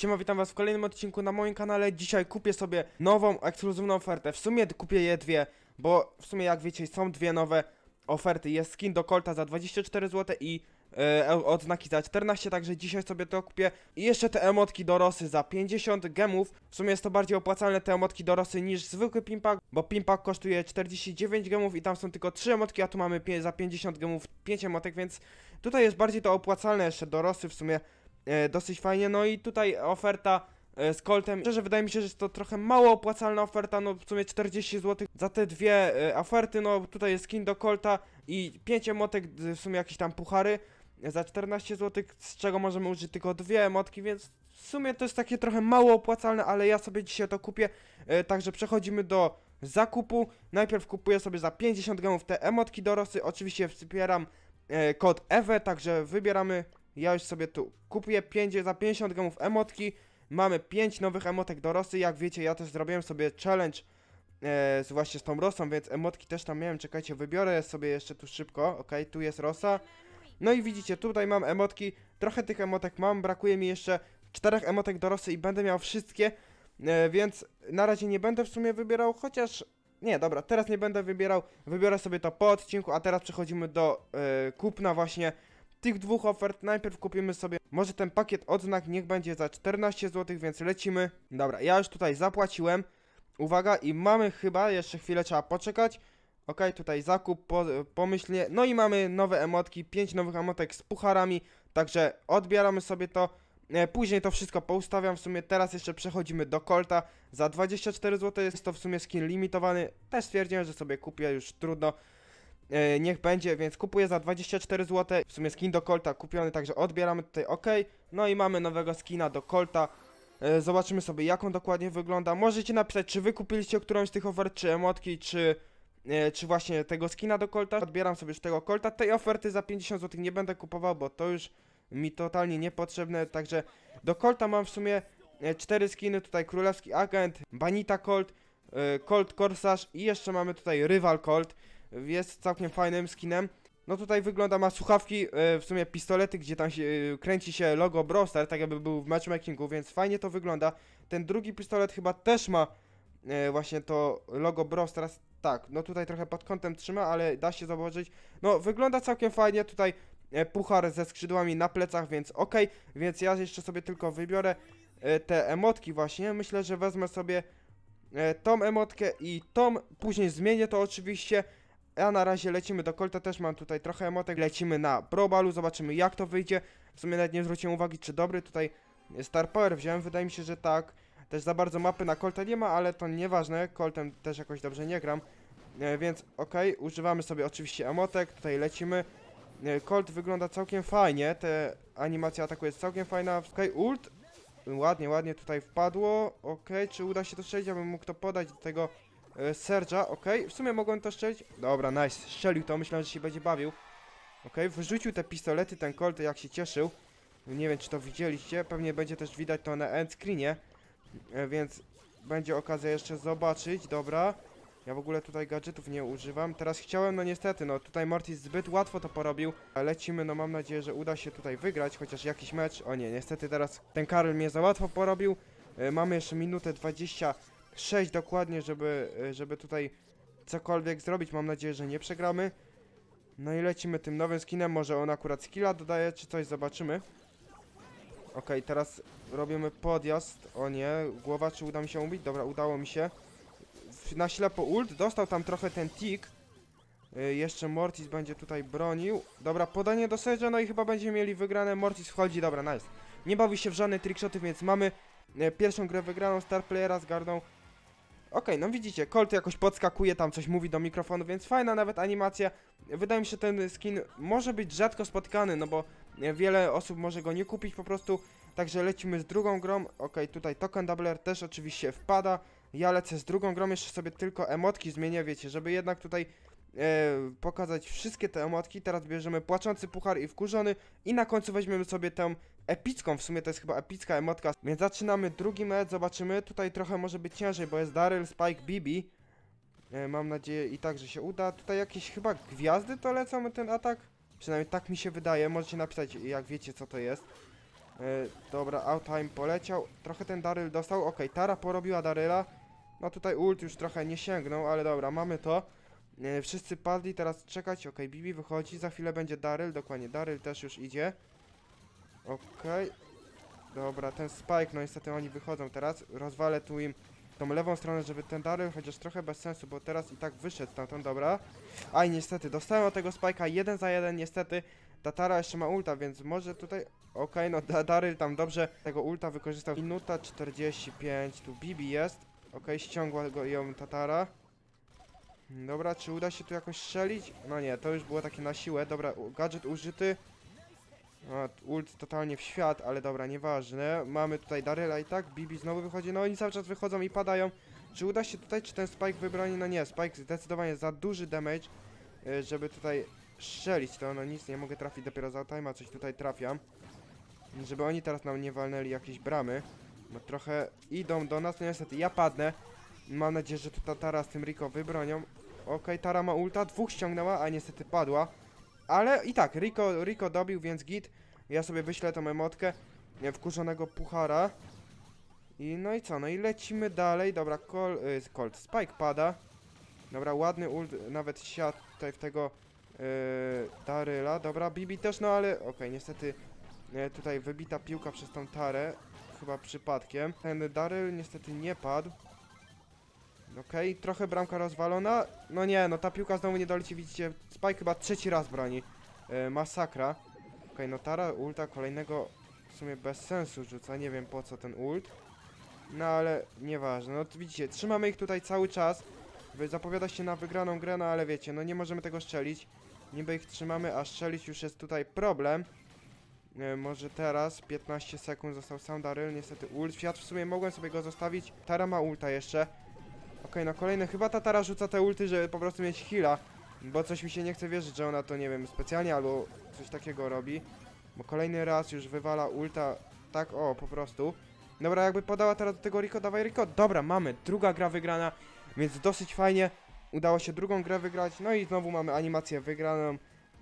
Siema, witam was w kolejnym odcinku na moim kanale. Dzisiaj kupię sobie nową, ekskluzywną ofertę. W sumie kupię je dwie, bo w sumie jak wiecie są dwie nowe oferty. Jest skin do Colta za 24 zł i e, odznaki za 14, także dzisiaj sobie to kupię. I jeszcze te emotki do Rosy za 50 gemów. W sumie jest to bardziej opłacalne te emotki do Rosy niż zwykły Pimpak, bo Pimpak kosztuje 49 gemów i tam są tylko 3 emotki, a tu mamy za 50 gemów 5 emotek, więc tutaj jest bardziej to opłacalne jeszcze do Rosy w sumie dosyć fajnie. No i tutaj oferta e, z Coltem. Szczerze wydaje mi się, że jest to trochę mało opłacalna oferta, no w sumie 40 zł za te dwie e, oferty, no tutaj jest skin do Colta i 5 emotek, w sumie jakieś tam puchary e, za 14 zł, z czego możemy użyć tylko dwie emotki, więc w sumie to jest takie trochę mało opłacalne, ale ja sobie dzisiaj to kupię, e, także przechodzimy do zakupu. Najpierw kupuję sobie za 50 gramów te emotki do Rosy, oczywiście wspieram e, kod EWE, także wybieramy ja już sobie tu kupię 5 za 50 gramów emotki. Mamy 5 nowych emotek do Rosy. Jak wiecie, ja też zrobiłem sobie challenge e, z właśnie z tą Rosą, więc emotki też tam miałem. Czekajcie, wybiorę sobie jeszcze tu szybko. Ok, tu jest Rosa. No i widzicie, tutaj mam emotki. Trochę tych emotek mam. Brakuje mi jeszcze 4 emotek do Rosy i będę miał wszystkie. E, więc na razie nie będę w sumie wybierał, chociaż. Nie, dobra, teraz nie będę wybierał. Wybiorę sobie to po odcinku, a teraz przechodzimy do e, kupna właśnie tych dwóch ofert. Najpierw kupimy sobie może ten pakiet odznak niech będzie za 14 zł, więc lecimy. Dobra, ja już tutaj zapłaciłem. Uwaga, i mamy chyba, jeszcze chwilę trzeba poczekać. Ok, tutaj zakup po, pomyślnie. No i mamy nowe emotki, 5 nowych emotek z pucharami, także odbieramy sobie to. E, Później to wszystko poustawiam, w sumie teraz jeszcze przechodzimy do Colta. Za 24 zł jest to w sumie skin limitowany. Też stwierdziłem, że sobie kupię, już trudno. E, niech będzie, więc kupuję za 24 zł. W sumie skin do Colta kupiony, także odbieramy tutaj OK. No i mamy nowego skina do Colta. E, zobaczymy sobie jak on dokładnie wygląda. Możecie napisać, czy wy kupiliście którąś z tych ofert, czy emotki, czy, e, czy właśnie tego skina do Colta. Odbieram sobie już tego Colta. Tej oferty za 50 zł nie będę kupował, bo to już mi totalnie niepotrzebne. Także do Colta mam w sumie cztery skiny. Tutaj Królewski Agent, Banita Colt, Colt Corsage i jeszcze mamy tutaj Rywal Colt jest całkiem fajnym skinem. No tutaj wygląda, ma słuchawki, e, w sumie pistolety, gdzie tam się, e, kręci się logo Brawl Stars, tak jakby był w matchmakingu, więc fajnie to wygląda. Ten drugi pistolet chyba też ma e, właśnie to logo Brawl Stars. Tak, no tutaj trochę pod kątem trzyma, ale da się zobaczyć. No wygląda całkiem fajnie, tutaj puchar ze skrzydłami na plecach, więc ok, więc ja jeszcze sobie tylko wybiorę te emotki właśnie. Myślę, że wezmę sobie tą emotkę i tą, później zmienię to oczywiście. Ja na razie lecimy do Colta, też mam tutaj trochę emotek. Lecimy na Probalu, zobaczymy jak to wyjdzie. W sumie nawet nie zwróciłem uwagi, czy dobry tutaj Star Power wziąłem, wydaje mi się, że tak. Też za bardzo mapy na Colta nie ma, ale to nieważne, Coltem też jakoś dobrze nie gram. E, więc okej, używamy sobie oczywiście emotek, tutaj lecimy. E, Colt wygląda całkiem fajnie, te animacja ataku jest całkiem fajna. Okej, ult. Ładnie, ładnie tutaj wpadło. Okej, czy uda się to strzelić, abym mógł to podać do tego Serge'a, okej, w sumie mogłem to strzelić. Dobra, nice, strzelił to, myślałem, że się będzie bawił. Okej, wyrzucił te pistolety, ten Colt, jak się cieszył. Nie wiem, czy to widzieliście, pewnie będzie też widać to na end screenie, e, więc będzie okazja jeszcze zobaczyć, dobra. Ja w ogóle tutaj gadżetów nie używam. Teraz chciałem, no niestety, no tutaj Mortis zbyt łatwo to porobił. Lecimy, no mam nadzieję, że uda się tutaj wygrać, chociaż jakiś mecz. O nie, niestety teraz ten Karol mnie za łatwo porobił. E, Mamy jeszcze minutę 26 dokładnie, żeby, e, żeby tutaj cokolwiek zrobić. Mam nadzieję, że nie przegramy. No i lecimy tym nowym skinem. Może on akurat skilla dodaje, czy coś, zobaczymy. Okej, teraz robimy podjazd. O nie, głowa, czy uda mi się ubić? Dobra, udało mi się. Na ślepo ult, dostał tam trochę ten tik. Y, jeszcze Mortis będzie tutaj bronił. Dobra, podanie do Sedge'a, no i chyba będziemy mieli wygrane. Mortis wchodzi, dobra, nice. Nie bawi się w żadne trickshoty, więc mamy e, pierwszą grę wygraną, star playera z gardą. Okej, no widzicie, Colt jakoś podskakuje, tam coś mówi do mikrofonu, więc fajna nawet animacja. Wydaje mi się, ten skin może być rzadko spotkany, no bo wiele osób może go nie kupić po prostu. Także lecimy z drugą grą. Okej, tutaj token doubler też oczywiście wpada. Ja lecę z drugą grą, jeszcze sobie tylko emotki zmienię, wiecie, żeby jednak tutaj pokazać wszystkie te emotki. Teraz bierzemy płaczący puchar i wkurzony i na końcu weźmiemy sobie tę epicką, w sumie to jest chyba epicka emotka. Więc zaczynamy drugi mecz, zobaczymy. Tutaj trochę może być ciężej, bo jest Daryl, Spike, Bibi. E, mam nadzieję i tak, że się uda. Tutaj jakieś chyba gwiazdy to lecą ten atak. Przynajmniej tak mi się wydaje. Możecie napisać, jak wiecie, co to jest. dobra, outtime poleciał. Trochę ten Daryl dostał. Okej, Tara porobiła Daryla. No tutaj ult już trochę nie sięgnął, ale dobra, mamy to. E, wszyscy padli, teraz czekać. Okej, Bibi wychodzi, za chwilę będzie Daryl, dokładnie. Daryl też już idzie. Okej. Dobra, ten Spike, no niestety oni wychodzą teraz. Rozwalę tu im tą lewą stronę, żeby ten Daryl, chociaż trochę bez sensu, bo teraz i tak wyszedł stamtąd, dobra. Aj, niestety, dostałem od tego Spike'a jeden za jeden, niestety. Tatara jeszcze ma ulta, więc może tutaj... Okej, no da Daryl tam dobrze tego ulta wykorzystał. Minuta 45, tu Bibi jest. Okej, ściągła go ją Tatara. Dobra, czy uda się tu jakoś strzelić? No nie, to już było takie na siłę. Dobra, gadżet użyty. Ult totalnie w świat, ale dobra, nieważne. Mamy tutaj Daryla i tak, Bibi znowu wychodzi. No oni cały czas wychodzą i padają. Czy uda się tutaj, czy ten Spike wybroni? No nie, Spike zdecydowanie za duży damage, y, żeby tutaj strzelić to. No nic, nie mogę trafić dopiero za time'a, coś tutaj trafiam. Żeby oni teraz nam nie walnęli jakieś bramy. No trochę idą do nas, no niestety ja padnę. Mam nadzieję, że tu ta Tara z tym Rico wybronią. Okej, Tara ma ulta, dwóch ściągnęła, a niestety padła. Ale i tak, Rico, Rico dobił, więc git. Ja sobie wyślę tą emotkę wkurzonego puchara. I no i co, no i lecimy dalej. Dobra, Col, y, Colt, Spike pada. Dobra, ładny ult, nawet siadł tutaj w tego y, Daryla. Dobra, Bibi też, no ale okej, niestety y, tutaj wybita piłka przez tą Tarę. Chyba przypadkiem. Ten Daryl niestety nie padł. Okej, trochę bramka rozwalona. No nie, no ta piłka znowu nie doleci, widzicie. Spike chyba trzeci raz broni. E, masakra. Okej, no Tara ulta kolejnego w sumie bez sensu rzuca, nie wiem po co ten ult. No ale nieważne, no widzicie, trzymamy ich tutaj cały czas. Zapowiada się na wygraną grę, no ale wiecie, no nie możemy tego strzelić. Niby ich trzymamy, a strzelić już jest tutaj problem. E, może teraz, 15 sekund został sam Daryl, niestety ult. Świat w sumie mogłem sobie go zostawić. Tara ma ulta jeszcze. No kolejny. Chyba ta Tara rzuca te ulty, żeby po prostu mieć heala. Bo coś mi się nie chce wierzyć, że ona to, nie wiem, specjalnie albo coś takiego robi. Bo kolejny raz już wywala ulta tak, o, po prostu. Dobra, jakby podała teraz do tego Rico, dawaj Rico. Dobra, mamy. Druga gra wygrana, więc dosyć fajnie. Udało się drugą grę wygrać. No i znowu mamy animację wygraną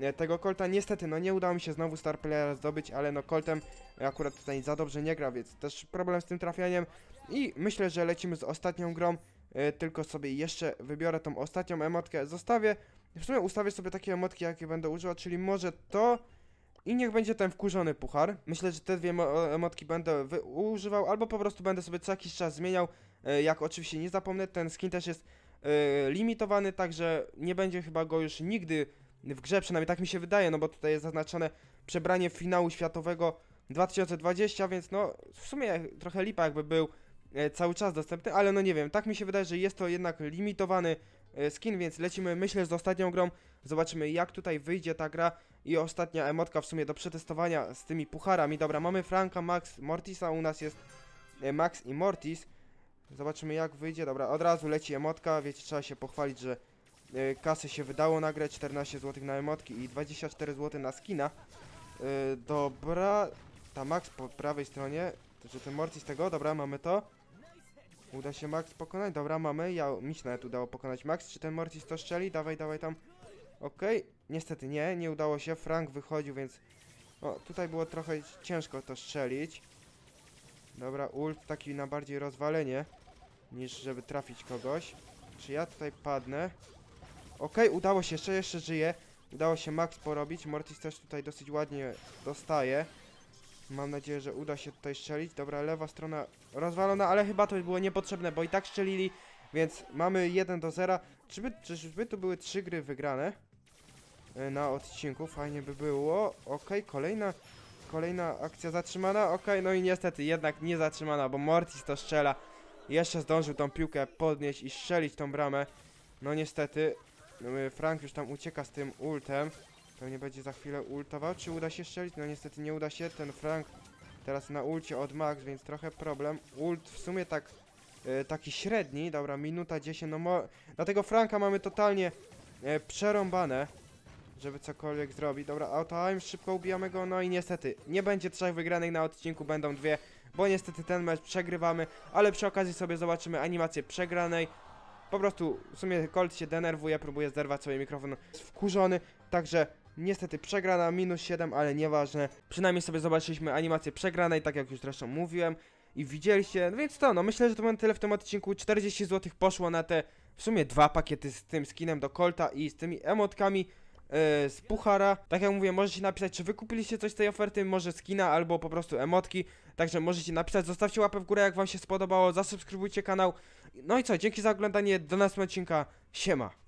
e, tego Colta. Niestety, no nie udało mi się znowu Star Playera zdobyć, ale no Coltem akurat tutaj za dobrze nie gra, więc też problem z tym trafianiem. I myślę, że lecimy z ostatnią grą. E, tylko sobie jeszcze wybiorę tą ostatnią emotkę, zostawię, w sumie ustawię sobie takie emotki, jakie będę używał, czyli może to i niech będzie ten wkurzony puchar. Myślę, że te dwie mo- emotki będę używał, albo po prostu będę sobie co jakiś czas zmieniał, e, jak oczywiście nie zapomnę, ten skin też jest e, limitowany, także nie będzie chyba go już nigdy w grze, przynajmniej tak mi się wydaje, no bo tutaj jest zaznaczone przebranie finału światowego 2020, więc no w sumie trochę lipa jakby był e, cały czas dostępny, ale no nie wiem, tak mi się wydaje, że jest to jednak limitowany e, skin, więc lecimy, myślę, z ostatnią grą, zobaczymy jak tutaj wyjdzie ta gra. I ostatnia emotka w sumie do przetestowania z tymi pucharami, dobra, mamy Franka, Max, Mortisa, u nas jest e, Max i Mortis, zobaczymy jak wyjdzie, dobra, od razu leci emotka, wiecie, trzeba się pochwalić, że e, kasy się wydało nagrać, 14 zł na emotki i 24 zł na skina, e, dobra, ta Max po prawej stronie, czy ten Mortis tego, dobra, mamy to, Uda się Max pokonać? Dobra, mamy. Ja, mi się nawet udało pokonać Max. Czy ten Mortis to strzeli? Dawaj, dawaj tam. Okej. Niestety nie, nie udało się. Frank wychodził, więc... O, tutaj było trochę ciężko to strzelić. Dobra, ult taki na bardziej rozwalenie, niż żeby trafić kogoś. Czy ja tutaj padnę? Okej, udało się, jeszcze, jeszcze żyje. Udało się Max porobić. Mortis też tutaj dosyć ładnie dostaje. Mam nadzieję, że uda się tutaj strzelić. Dobra, lewa strona rozwalona, ale chyba to było niepotrzebne, bo i tak strzelili, więc mamy 1 do 0. Czyby, czyżby tu były trzy gry wygrane e, na odcinku? Fajnie by było. Okej, kolejna, kolejna akcja zatrzymana. Okej, no i niestety jednak nie zatrzymana, bo Mortis to strzela. Jeszcze zdążył tą piłkę podnieść i strzelić tą bramę. No niestety, e, Frank już tam ucieka z tym ultem. Pewnie będzie za chwilę ultował. Czy uda się strzelić? No niestety nie uda się. Ten Frank teraz na ulcie od Max, więc trochę problem. Ult w sumie tak e, taki średni. Dobra, minuta 10. No mo dlatego Franka mamy totalnie e, przerąbane, żeby cokolwiek zrobić. Dobra, auto aim, szybko ubijamy go. No i niestety nie będzie trzech wygranych na odcinku, będą dwie. Bo niestety ten mecz przegrywamy, ale przy okazji sobie zobaczymy animację przegranej. Po prostu w sumie Colt się denerwuje, próbuje zerwać sobie mikrofon, jest wkurzony, także Niestety przegrana, minus 7, ale nieważne. Przynajmniej sobie zobaczyliśmy animację przegranej, tak jak już zresztą mówiłem. I widzieliście, no więc to, no myślę, że to będzie tyle w tym odcinku. 40 zł poszło na te w sumie dwa pakiety z tym skinem do Colta i z tymi emotkami yy, z Puchara. Tak jak mówię, możecie napisać, czy wy kupiliście coś z tej oferty, może skina albo po prostu emotki. Także możecie napisać, zostawcie łapę w górę, jak wam się spodobało, zasubskrybujcie kanał. No i co, dzięki za oglądanie, do następnego odcinka, siema.